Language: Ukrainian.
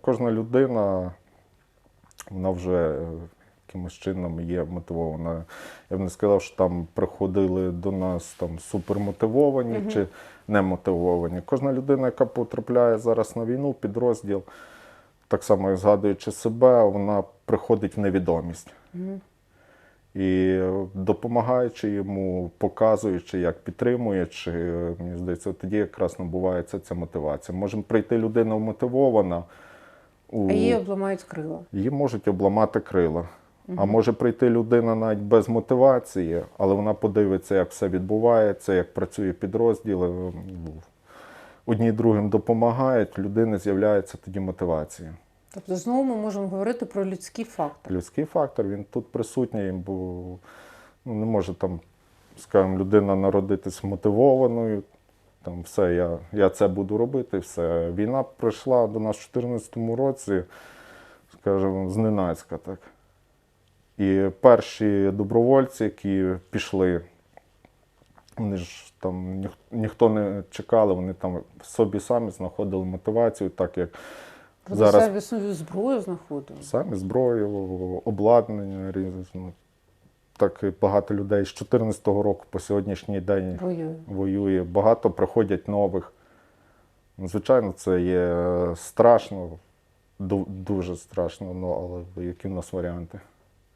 Кожна людина, вона вже е, якимось чином є мотивована. Я б не сказав, що там приходили до нас там супермотивовані чи немотивовані. Кожна людина, яка потрапляє зараз на війну, підрозділ, так само згадуючи себе, вона приходить в невідомість. І допомагаючи йому, показуючи, як підтримуючи, мені здається, тоді якраз набувається ця мотивація. Може прийти людина мотивована, у... А її обламають крила. її можуть обламати крила. А може прийти людина навіть без мотивації, але вона подивиться, як все відбувається, як працює підрозділ. е, ну, Одні другим допомагають, людини з'являється тоді мотивація. Тобто знову ми можемо говорити про людський фактор. Людський фактор він тут присутній, бо ну, не може там, скажімо, людина народитись мотивованою. Там все, я, я це буду робити. Все. Війна прийшла до нас у 2014 році, скажімо, зненацька так. І перші добровольці, які пішли, вони ж там ніх, ніхто не чекали, вони там собі самі знаходили мотивацію, так як Ви зараз самі зброю знаходили. Самі зброю, обладнання різне. Так багато людей з 2014 року по сьогоднішній день Воює. воює. Багато приходять нових. Ну, Звичайно, це є страшно, дуже страшно, ну, але які в нас варіанти?